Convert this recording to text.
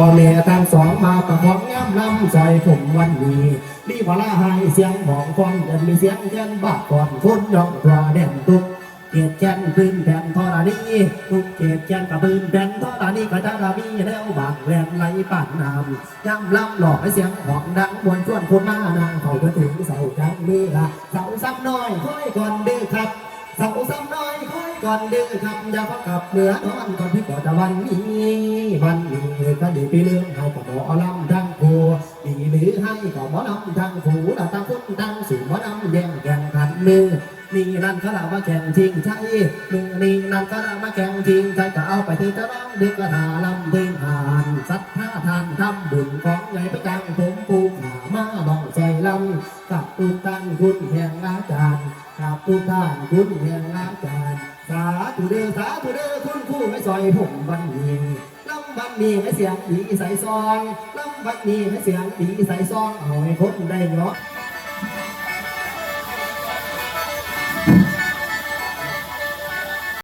อแม่ทั้งสองมาประคองย้ำนำซอยผมวันนี้มีพลาให้เสียงหองฟังเดินมีเสียงเทียนบาดก่อนคนยองตัวแดนตุกเกียดแกนปืนแผ่นทอรานีทุกเกียดแกนกับปืนแผ่นทอรานีก็จะรามีแล้วบางแหวนไหลป่านน้ำย้ำลำหลอกเสียงหองดังมวนชวนคนมานางเขาจะถึงเสาจังมือเสาซ้ำน้อยค่อยก่อนเด้อครับเสาซ้ำน้อยค่อยก่อนเด้อครับอย่าพักกับเหนือนอนก่อนพี่ก่อนจะวันนี้วัน ก็ดีไปเรื่องเขาก็บอกลำทั้งคู่ดีหรือให้ก็หมอลำทั้งคู่แต่ต่างคนต่างสู่หมอลำแย่งแข่งขันมือนี่นั่นเขาเล่าว่าแข่งชิงใช่มือนี่นั่นเขาเล่าว่าแข่งชิงใช่ก็เอาไปที่จะร้องดึกกระถาลำเพลงหานสัทธาทานทำบุญของไงพระจังผมปูขามาบอกใจลำกับตุกตันคุณแห่งอาจารย์กับทุกท่านคุณแห่งอาจารย์สาธุเด้อสาธุเด้อคุณครูไม่ซอยผมบันนี้ ลำบันนี้ให้เสียงดีใส่ซองลำบันนี้ให้เสียงดีใส่ซองเอาให้คนได้เนาะ